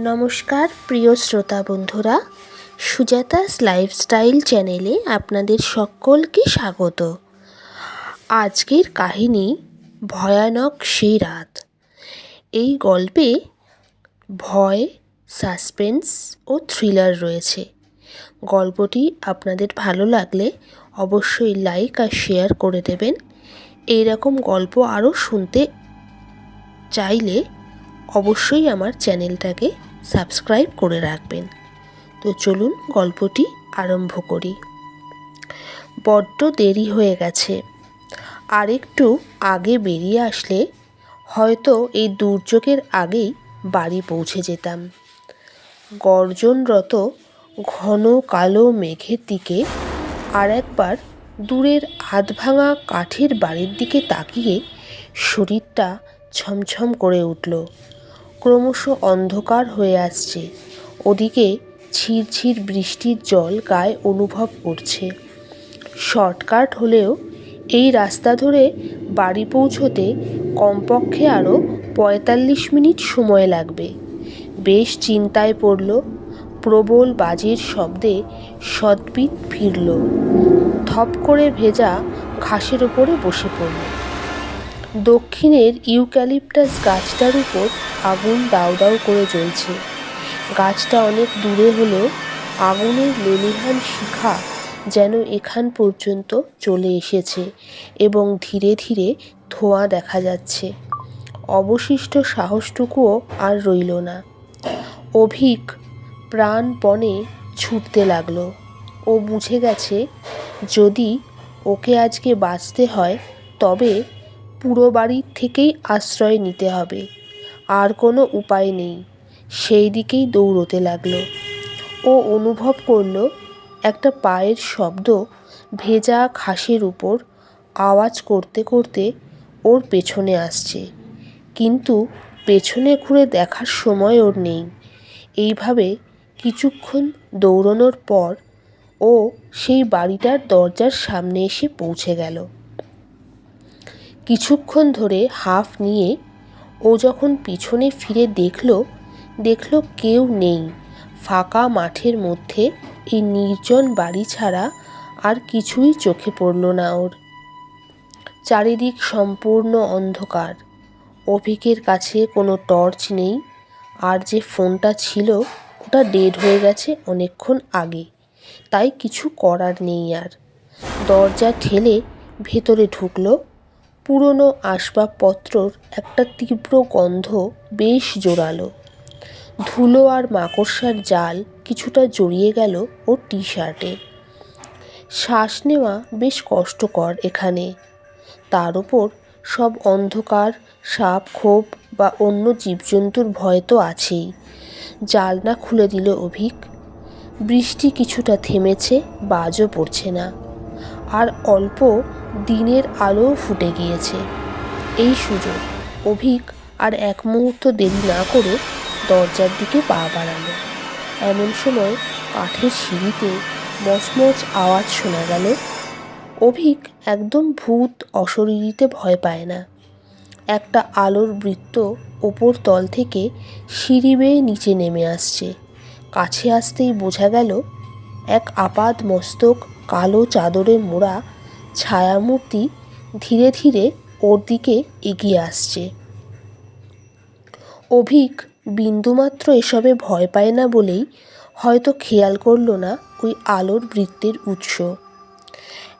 নমস্কার, প্রিয় শ্রোতা বন্ধুরা। সুজাতাস লাইফস্টাইল চ্যানেলে আপনাদের সকলকে স্বাগত। আজকের কাহিনী, ভয়ানক সেই রাত। এই গল্পে ভয়, সাসপেন্স ও থ্রিলার রয়েছে। গল্পটি আপনাদের ভালো লাগলে অবশ্যই লাইক আর শেয়ার করে দেবেন। এই রকম গল্প আরও শুনতে চাইলে অবশ্যই আমার চ্যানেলটাকে সাবস্ক্রাইব করে রাখবেন। তো চলুন গল্পটি আরম্ভ করি। বড্ড দেরি হয়ে গেছে। আর একটু আগে বেরিয়ে আসলে হয়তো এই দুর্যোগের আগেই বাড়ি পৌঁছে যেতাম। গর্জনরত ঘন কালো মেঘের দিকে আর একবার দূরের হাত ভাঙা কাঠের বাড়ির দিকে তাকিয়ে শরীরটা ছমছম করে উঠল। ক্রমশ অন্ধকার হয়ে আসছে। ওদিকে ছিরছির বৃষ্টির জল গায়ে অনুভব করছে। শর্টকাট হলেও এই রাস্তা ধরে বাড়ি পৌঁছতে কমপক্ষে আরও পঁয়তাল্লিশ মিনিট সময় লাগবে। বেশ চিন্তায় পড়ল। প্রবল বাজির শব্দে সদ্বিত ফিরল। ধপ করে ভেজা ঘাসের ওপরে বসে পড়ল। দক্ষিণের ইউক্যালিপটাস গাছটার উপর আগুন দাউ দাউ করে জ্বলছে। গাছটা অনেক দূরে হলেও আগুনের লেলিহান শিখা যেন এখান পর্যন্ত চলে এসেছে এবং ধীরে ধীরে ধোঁয়া দেখা যাচ্ছে। অবশিষ্ট সাহসটুকুও আর রইল না। অভিক প্রাণপণে ছুটতে লাগল। ও বুঝে গেছে, যদি ওকে আজকে বাঁচতে হয়, তবে পুরো বাড়ির থেকেই আশ্রয় নিতে হবে। আর কোনো উপায় নেই। সেই দিকেই দৌড়তে লাগল। ও অনুভব করল, একটা পায়ের শব্দ ভেজা ঘাসের উপর আওয়াজ করতে করতে ওর পেছনে আসছে। কিন্তু পেছনে ঘুরে দেখার সময় ওর নেই। এইভাবে কিছুক্ষণ দৌড়নোর পর ও সেই বাড়িটার দরজার সামনে এসে পৌঁছে গেল। কিছুক্ষণ ধরে হাফ নিয়ে ও যখন পিছনে ফিরে দেখল দেখল কেউ নেই। ফাঁকা মাঠের মধ্যে এই নির্জন বাড়ি ছাড়া আর কিছুই চোখে পড়ল না ওর। চারিদিক সম্পূর্ণ অন্ধকার। অভিকের কাছে কোনো টর্চ নেই। আর যে ফোনটা ছিল, ওটা ডেড হয়ে গেছে অনেকক্ষণ আগে। তাই কিছু করার নেই আর। দরজা ঠেলে ভেতরে ঢুকলো পুরনো আসবাবপত্রর একটা তীব্র গন্ধ বেশ জোরালো। ধুলো আর মাকড়সার জাল কিছুটা জড়িয়ে গেল ওর টি শার্টে শ্বাস নেওয়া বেশ কষ্টকর এখানে। তার ওপর সব অন্ধকার, সাপ খোপ বা অন্য জীবজন্তুর ভয় তো আছেই। জালনা খুলে দিল অভিক। বৃষ্টি কিছুটা থেমেছে, বাজও পড়ছে না। আর অল্প দিনের আলোও ফুটে গিয়েছে। এই সুযোগ, অভিক আর এক মুহূর্ত দেরি না করে দরজার দিকে পা বাড়ালো। এমন সময় কাঠের সিঁড়িতে মচমচ আওয়াজ শোনা গেল। অভিক একদম ভূত অশরীরিতে ভয় পায় না। একটা আলোর বৃত্ত ওপর তল থেকে সিঁড়ি বেয়ে নিচে নেমে আসছে। কাছে আসতেই বোঝা গেল, এক আপাদ মস্তক কালো চাদরে মোড়া ছায়ামূর্তি ধীরে ধীরে ওর দিকে এগিয়ে আসছে। অভিক বিন্দুমাত্র এসবে ভয় পায় না বলেই হয়তো খেয়াল করল না ওই আলোর বৃত্তের উৎস।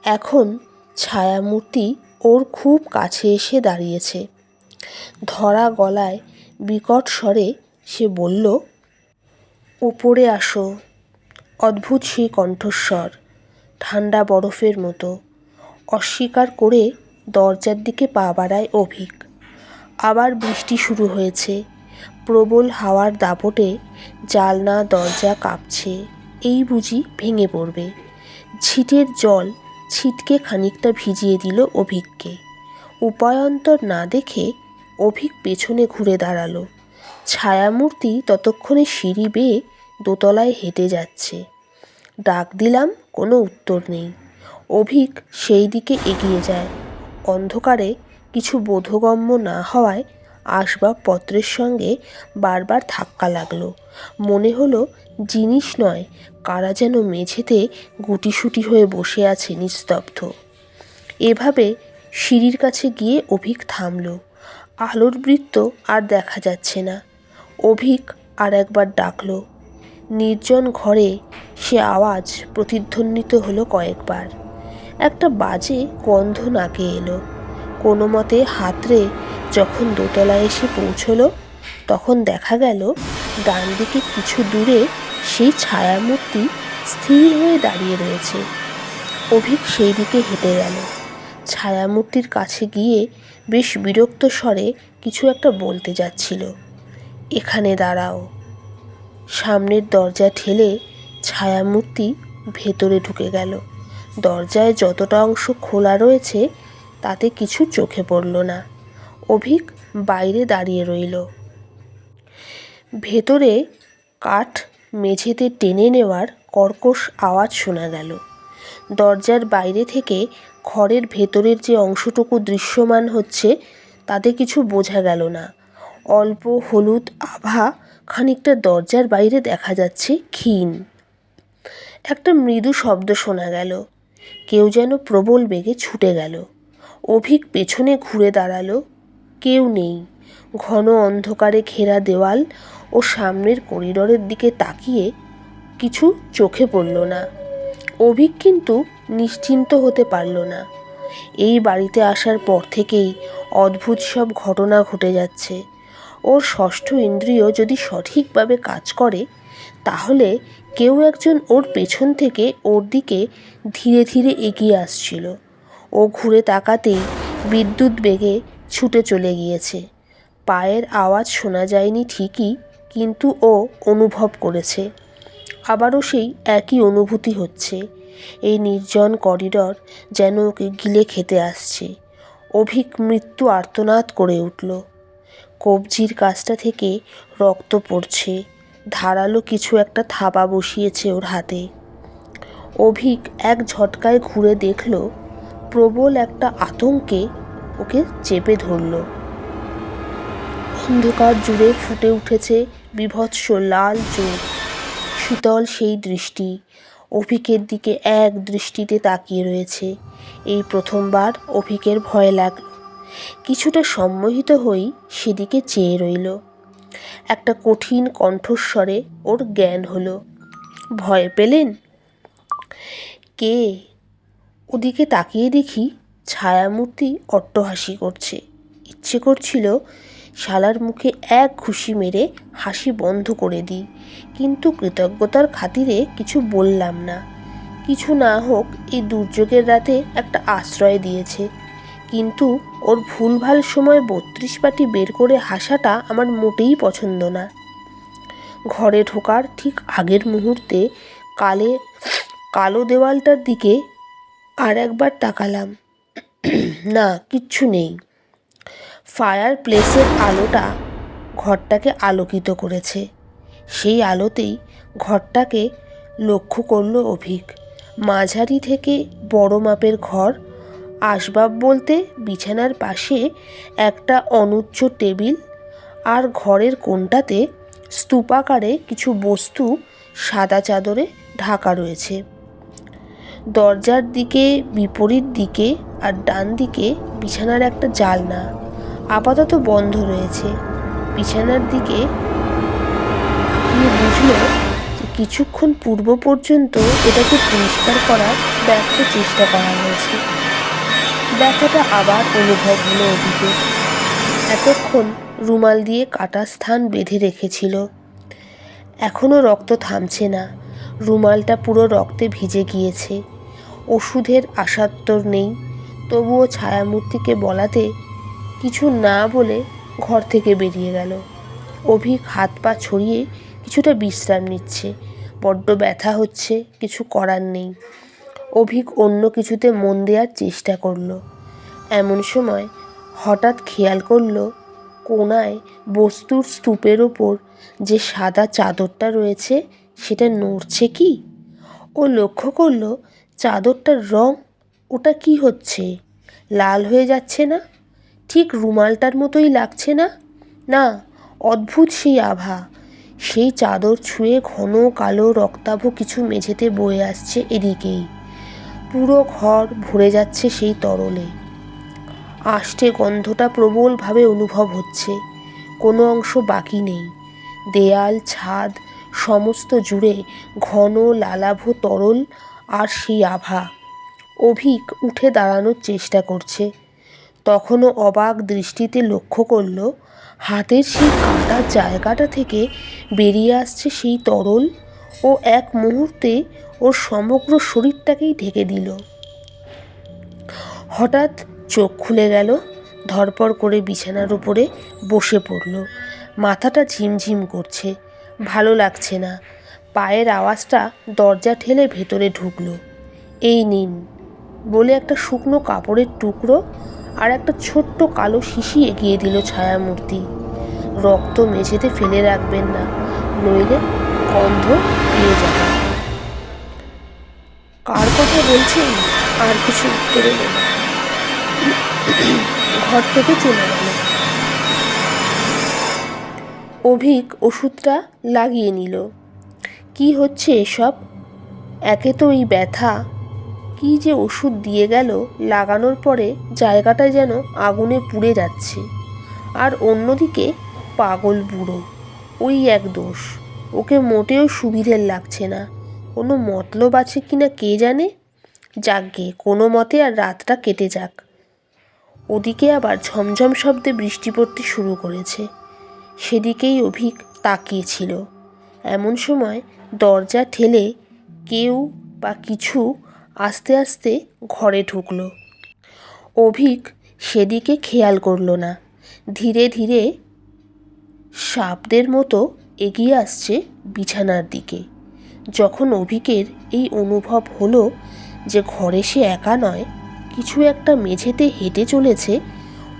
এখন ছায়ামূর্তি ওর খুব কাছে এসে দাঁড়িয়েছে। ধরা গলায় বিকট স্বরে সে বলল ওপরে আসো। অদ্ভুত সেই কণ্ঠস্বর, ঠান্ডা বরফের মতো। অস্বীকার করে দরজার দিকে পা বাড়ায় অভিক। আবার বৃষ্টি শুরু হয়েছে। প্রবল হাওয়ার দাপটে জালনা দরজা কাঁপছে। এই বুঝি ভেঙে পড়বে। ছিটের জল ছিটকে খানিকটা ভিজিয়ে দিল অভিককে। উপায়ন্তর না দেখে অভিক পেছনে ঘুরে দাঁড়াল। ছায়ামূর্তি ততক্ষণে সিঁড়ি বেয়ে দোতলায় হেঁটে যাচ্ছে। ডাক দিলাম, কোনো উত্তর নেই। অভিক সেই দিকে এগিয়ে যায়। অন্ধকারে কিছু বোধগম্য না হওয়ায় আসবাবপত্রের সঙ্গে বারবার ধাক্কা লাগল। মনে হলো জিনিস নয়, কারা যেন মেঝেতে গুটিসুটি হয়ে বসে আছে নিস্তব্ধ। এভাবে সিঁড়ির কাছে গিয়ে অভিক থামল। আলোর বৃত্ত আর দেখা যাচ্ছে না। অভিক আর একবার ডাকল। নির্জন ঘরে সে আওয়াজ প্রতিধ্বনিত হলো কয়েকবার। একটা বাজে গন্ধ নাকে এলো। কোনো মতে হাতড়ে যখন দোতলায় এসে পৌঁছলো, তখন দেখা গেল ডান দিকে কিছু দূরে সেই ছায়ামূর্তি স্থির হয়ে দাঁড়িয়ে রয়েছে। অভিক সেই দিকে হেঁটে গেল। ছায়ামূর্তির কাছে গিয়ে বেশ বিরক্ত স্বরে কিছু একটা বলতে যাচ্ছিল। এখানে দাঁড়াও। সামনের দরজা ঠেলে ছায়ামূর্তি ভেতরে ঢুকে গেল। দরজায় যতটা অংশ খোলা রয়েছে, তাতে কিছু চোখে পড়ল না। অভিক বাইরে দাঁড়িয়ে রইল। ভেতরে কাঠ মেঝেতে টেনে নেওয়ার কর্কশ আওয়াজ শোনা গেল। দরজার বাইরে থেকে ঘরের ভেতরের যে অংশটুকু দৃশ্যমান হচ্ছে, তাতে কিছু বোঝা গেল না। অল্প হলুদ আভা খানিকটা দরজার বাইরে দেখা যাচ্ছে ক্ষীণ। একটা মৃদু শব্দ শোনা গেল। কেউ যেন প্রবল বেগে ছুটে গেল। অভিক পেছনে ঘুরে দাঁড়াল। কেউ নেই। ঘন অন্ধকারে ঘেরা দেওয়াল ও সামনের করিডরের দিকে তাকিয়ে কিছু চোখে পড়ল না। অভিক কিন্তু নিশ্চিন্ত হতে পারল না। এই বাড়িতে আসার পর থেকেই অদ্ভুত সব ঘটনা ঘটে যাচ্ছে। ওর ষষ্ঠ ইন্দ্রিয় যদি সঠিকভাবে কাজ করে, তাহলে কেউ একজন ওর পেছন থেকে ওর দিকে ধীরে ধীরে এগিয়ে আসছিল। ও ঘুরে তাকাতেই বিদ্যুৎ বেগে ছুটে চলে গিয়েছে। পায়ের আওয়াজ শোনা যায়নি ঠিকই, কিন্তু ও অনুভব করেছে। আবারও সেই একই অনুভূতি হচ্ছে। এই নির্জন করিডর যেন ওকে গিলে খেতে আসছে। অভিক মৃত্যু আর্তনাদ করে উঠল। কবজির কাছটা থেকে রক্ত পড়ছে। ধারালো কিছু একটা থাবা বসিয়েছে ওর হাতে। অভিক এক ঝটকায় ঘুরে দেখল, প্রবল একটা আতঙ্কে ওকে চেপে ধরল। অন্ধকার জুড়ে ফুটে উঠেছে বিভৎস লাল চোখ, শীতল সেই দৃষ্টি। অভিকের দিকে এক দৃষ্টিতে তাকিয়ে রয়েছে। এই প্রথমবার অভিকের ভয় লাগল। কিছুটা সম্মোহিত হয়েই সেদিকে চেয়ে রইল। একটা কঠিন কণ্ঠস্বরে ওর জ্ঞান হলো। ভয় পেলেন? কে? ওদিকে তাকিয়ে দেখি ছায়ামূর্তি অট্টহাসি করছে। ইচ্ছে করছিল শালার মুখে এক ঘুষি মেরে হাসি বন্ধ করে দিই, কিন্তু কৃতজ্ঞতার খাতিরে কিছু বললাম না। কিছু না হোক, এই দুর্যোগের রাতে একটা আশ্রয় দিয়েছে। কিন্তু ওর ভুলভাল সময় বত্রিশ পাটি বের করে হাসাটা আমার মোটেই পছন্দ না। ঘরে ঢোকার ঠিক আগের মুহূর্তে কালে কালো দেওয়ালটার দিকে আর একবার তাকালাম। না, কিচ্ছু নেই। ফায়ার প্লেসের আলোটা ঘরটাকে আলোকিত করেছে। সেই আলোতেই ঘরটাকে লক্ষ্য করল অভিক। মাঝারি থেকে বড় মাপের ঘর আসবাব বলতে বিছানার পাশে একটা অনুচ্চ টেবিল আর ঘরের কোণটাতে স্তূপাকারে কিছু বস্তু সাদা চাদরে ঢাকা রয়েছে। দরজার দিকে, বিপরীত দিকে আর ডান দিকে বিছানার একটা জালনা আপাতত বন্ধ রয়েছে। বিছানার দিকে বুঝল যে কিছুক্ষণ পূর্ব পর্যন্ত এটাকে পরিষ্কার করার ব্যর্থ চেষ্টা করা হয়েছে। ব্যথাটা আবার অনুভব হলো ওদিকে এতক্ষণ রুমাল দিয়ে কাটা স্থান বেঁধে রেখেছিল। এখনও রক্ত থামছে না। রুমালটা পুরো রক্তে ভিজে গিয়েছে। ওষুধের আসাত্তর নেই। তবুও ছায়ামূর্তিকে বলাতে কিছু না বলে ঘর থেকে বেরিয়ে গেল। অভিক হাত পা ছড়িয়ে কিছুটা বিশ্রাম নিচ্ছে। বড্ড ব্যথা হচ্ছে, কিছু করার নেই। অভিক অন্য কিছুতে মন দেওয়ার চেষ্টা করল। এমন সময় হঠাৎ খেয়াল করল কোনায় বস্তুর স্তূপের ওপর যে সাদা চাদরটা রয়েছে, সেটা নড়ছে কি? ও লক্ষ্য করল, চাদরটার রং, ওটা কি হচ্ছে? লাল হয়ে যাচ্ছে না? ঠিক রুমালটার মতোই লাগছে না? না, অদ্ভুত সেই আভা। সেই চাদর ছুঁয়ে ঘন কালো রক্তাভ কিছু মেঝেতে বয়ে আসছে এদিকেই। পুরো ঘর ভরে যাচ্ছে সেই তরলে। আষ্টে গন্ধটা প্রবলভাবে অনুভব হচ্ছে। কোনো অংশ বাকি নেই। দেয়াল, ছাদ, সমস্ত জুড়ে ঘন লালাভ তরল আর সেই আভা। অভিক উঠে দাঁড়ানোর চেষ্টা করছে। তখনও অবাক দৃষ্টিতে লক্ষ্য করল, হাতের সেই কাটা জায়গাটা থেকে বেরিয়ে আসছে সেই তরল ও এক মুহূর্তে ওর সমগ্র শরীরটাকেই ঢেকে দিল। হঠাৎ চোখ খুলে গেল ধরপড় করে বিছানার উপরে বসে পড়ল। মাথাটা ঝিমঝিম করছে, ভালো লাগছে না। পায়ের আওয়াজটা দরজা ঠেলে ভেতরে ঢুকলো। এই নিন। বলে একটা শুকনো কাপড়ের টুকরো আর একটা ছোট্ট কালো শিশি এগিয়ে দিল ছায়ামূর্তি। রক্ত মেঝেতে ফেলে রাখবেন না, নইলে গন্ধ পেয়ে যাবে কার কথা বলছেন আর কিছু উত্তর এলো না। ঘর থেকে চলে গেল। অভিক ওষুধটা লাগিয়ে নিল। কি হচ্ছে এসব? একে তো এই ব্যথা। কি যে ওষুধ দিয়ে গেল, লাগানোর পরে জায়গাটা যেন আগুনে পুড়ে যাচ্ছে। আর অন্যদিকে পাগল বুড়ো, ওই এক দোষ। ওকে মোটেও সুবিধের লাগছে না। কোনো মতলব আছে কি না কে জানে? যাকগে, কোনো মতে আর রাতটা কেটে যাক। ওদিকে আবার ঝমঝম শব্দে বৃষ্টি পড়তে শুরু করেছে। সেদিকেই অভিক তাকিয়েছিল। এমন সময় দরজা ঠেলে কেউ বা কিছু আস্তে আস্তে ঘরে ঢুকলো। অভিক সেদিকে খেয়াল করল না। ধীরে ধীরে সাপদের মতো এগিয়ে আসছে বিছানার দিকে। যখন অভিকের এই অনুভব হলো যে ঘরে সে একা নয়, কিছু একটা মেঝেতে হেঁটে চলেছে।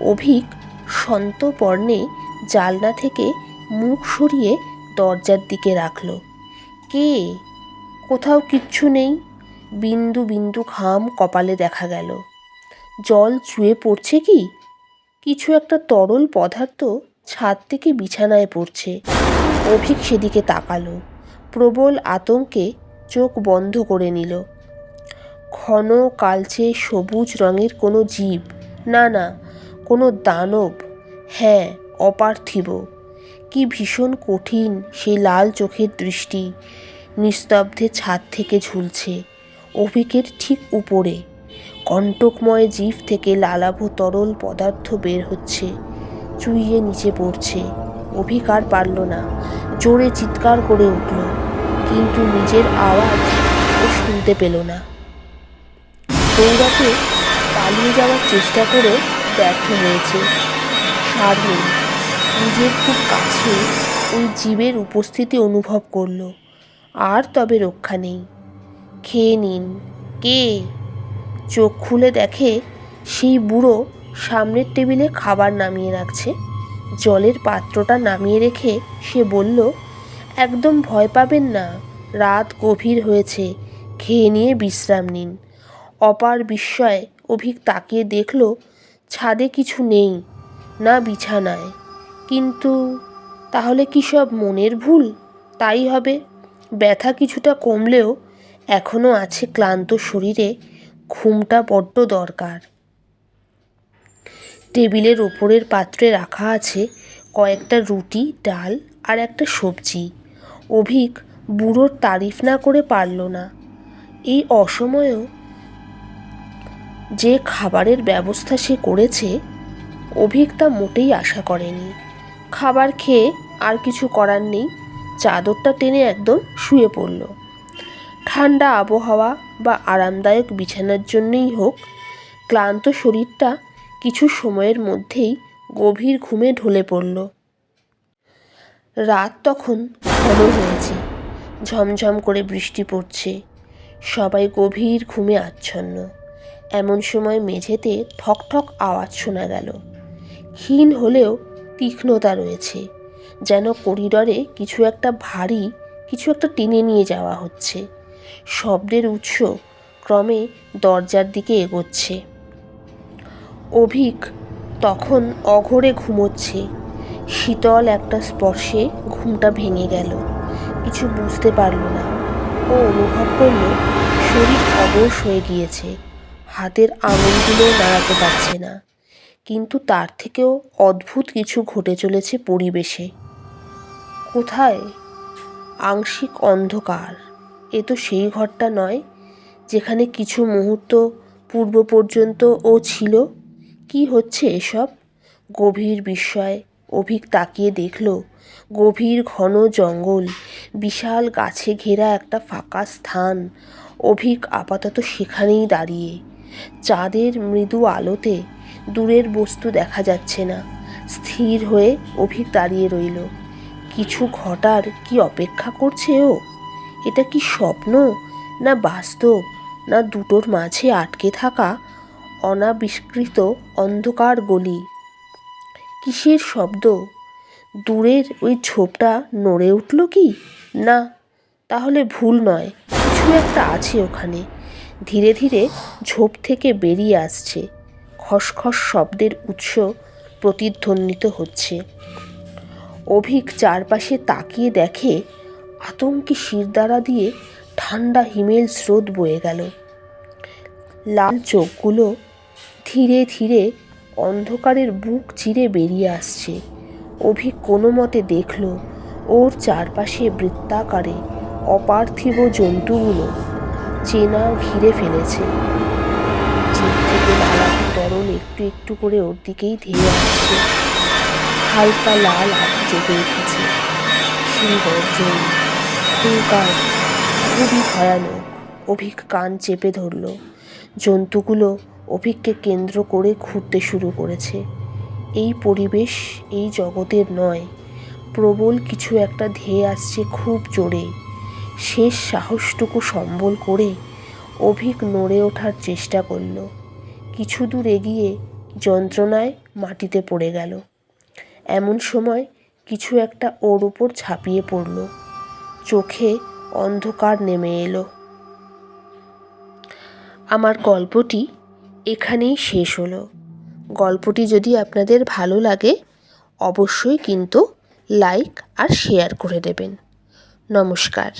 অভিক সন্তপর্ণে জালনা থেকে মুখ সরিয়ে দরজার দিকে রাখল। কে? কোথাও কিচ্ছু নেই। বিন্দু বিন্দু ঘাম কপালে দেখা গেল। জল চুয়ে পড়ছে কি? কিছু একটা তরল পদার্থ ছাদ থেকে বিছানায় পড়ছে। অভিক সেদিকে তাকালো। প্রবল আতঙ্কে চোখ বন্ধ করে নিল। ঘন, কালচে, সবুজ রঙের কোনো জীব। না না, কোনো দানব। হ্যাঁ অপার্থিব। কি ভীষণ কঠিন সেই লাল চোখের দৃষ্টি। নিস্তব্ধে ছাদ থেকে ঝুলছে, অভিকের ঠিক উপরে। কণ্টকময় জীব থেকে লালাভ তরল পদার্থ বের হচ্ছে, চুইয়ে নিচে পড়ছে। অভিক আর পারল না, জোরে চিৎকার করে উঠল, কিন্তু নিজের আওয়াজ ও শুনতে পেল না। দৌড়াতে পালিয়ে যাওয়ার চেষ্টা করে ব্যর্থ হয়েছে। নেই নিজের খুব কাছে ওই জীবের উপস্থিতি অনুভব করল। আর তবে রক্ষা নেই। খেয়ে নিন। কে? চোখ খুলে দেখে সেই বুড়ো সামনের টেবিলে খাবার নামিয়ে রাখছে। জলের পাত্রটা নামিয়ে রেখে সে বলল, একদম ভয় পাবেন না। রাত গভীর হয়েছে। খেয়ে নিয়ে বিশ্রাম নিন। অপার বিস্ময়ে অভিক তাকিয়ে দেখল, ছাদে কিছু নেই, না বিছানায়। কিন্তু তাহলে কি সব মনের ভুল? তাই হবে। ব্যথা কিছুটা কমলেও এখনও আছে ক্লান্ত শরীরে, ঘুমটা বড্ড দরকার। টেবিলের ওপরের পাত্রে রাখা আছে কয়েকটা রুটি, ডাল আর একটা সবজি। অভিক বুড়োর তারিফ না করে পারল না। এই অসময়েও যে খাবারের ব্যবস্থা সে করেছে, অভিক তা মোটেই আশা করেনি। খাবার খেয়ে আর কিছু করার নেই, চাদরটা টেনে একদম শুয়ে পড়ল। ঠান্ডা আবহাওয়া বা আরামদায়ক বিছানার জন্যই হোক, ক্লান্ত শরীরটা কিছু সময়ের মধ্যেই গভীর ঘুমে ঢলে পড়ল। রাত তখন ঘন হয়েছে, ঝমঝম করে বৃষ্টি পড়ছে, সবাই গভীর ঘুমে আচ্ছন্ন। এমন সময় মেঝেতে ঠক ঠক আওয়াজ শোনা গেল। ক্ষীণ হলেও তীক্ষ্ণতা রয়েছে, যেন করিডরে কিছু একটা ভারী, কিছু একটা টেনে নিয়ে যাওয়া হচ্ছে। শব্দের উৎস ক্রমে দরজার দিকে এগোচ্ছে। অভিক তখন অঘরে ঘুমোচ্ছে। শীতল একটা স্পর্শে ঘুমটা ভেঙে গেল। কিছু বুঝতে পারল না। ও অনুভব করল শরীর অবশ হয়ে গিয়েছে। হাতের আঙুলগুলো নাড়াতে পারছে না। কিন্তু তার থেকেও অদ্ভুত কিছু ঘটে চলেছে পরিবেশে। কোথায়? আংশিক অন্ধকার। এ তো সেই ঘরটা নয় যেখানে কিছু মুহূর্ত পূর্ব পর্যন্ত ও ছিল। কি হচ্ছে এসব? গভীর বিস্ময় অভিক তাকিয়ে দেখল, গভীর ঘন জঙ্গল, বিশাল গাছে ঘেরা একটা ফাঁকা স্থান। অভিক আপাতত সেখানেই দাঁড়িয়ে। চাঁদের মৃদু আলোতে দূরের বস্তু দেখা যাচ্ছে না। স্থির হয়ে অভিক দাঁড়িয়ে রইল। কিছু ঘটার কি অপেক্ষা করছে ও? এটা কি স্বপ্ন, না বাস্তব, না দুটোর মাঝে আটকে থাকা অনাবিষ্কৃত অন্ধকার গলি? কিসের শব্দ? দূরের ওই ঝোপটা নড়ে উঠল কি? না, তাহলে ভুল নয়, কিছু একটা আছে ওখানে। ধীরে ধীরে ঝোপ থেকে বেরিয়ে আসছে। খসখস শব্দের উৎস প্রতিধ্বনিত হচ্ছে। অভিক চারপাশে তাকিয়ে দেখে আতঙ্কে শিরদাঁড়া দিয়ে ঠান্ডা হিমেল স্রোত বয়ে গেল। লাল চোখগুলো ধীরে ধীরে অন্ধকারের বুক চিরে বেরিয়ে আসছে। অভিক কোনো মতে দেখল, ওর চারপাশে বৃত্তাকারে অপার্থিব জন্তুগুলো চেনা ঘিরে ফেলেছে। জিভ থেকে লালাপি তরল একটু একটু করে ওর দিকেই ধেয়ে আসছে। হালকা লাল আলো জেগে উঠেছে। সেই গর্জন খুবই ভয়ানক, অভিক কান চেপে ধরল। জন্তুগুলো অভিককে কেন্দ্র করে ঘুরতে শুরু করেছে। এই পরিবেশ এই জগতের নয়, প্রবল কিছু একটা ধেয়ে আসছে খুব জোরে। শেষ সাহসটুকু সম্বল করে অভিক নড়ে ওঠার চেষ্টা করল। কিছু দূর এগিয়ে যন্ত্রণায় মাটিতে পড়ে গেল। এমন সময় কিছু একটা ওর উপর ঝাঁপিয়ে পড়ল। চোখে অন্ধকার নেমে এলো। আমার গল্পটি এখানেই শেষ হলো। গল্পটি যদি আপনাদের ভালো লাগে, অবশ্যই কিন্তু লাইক আর শেয়ার করে দেবেন। নমস্কার।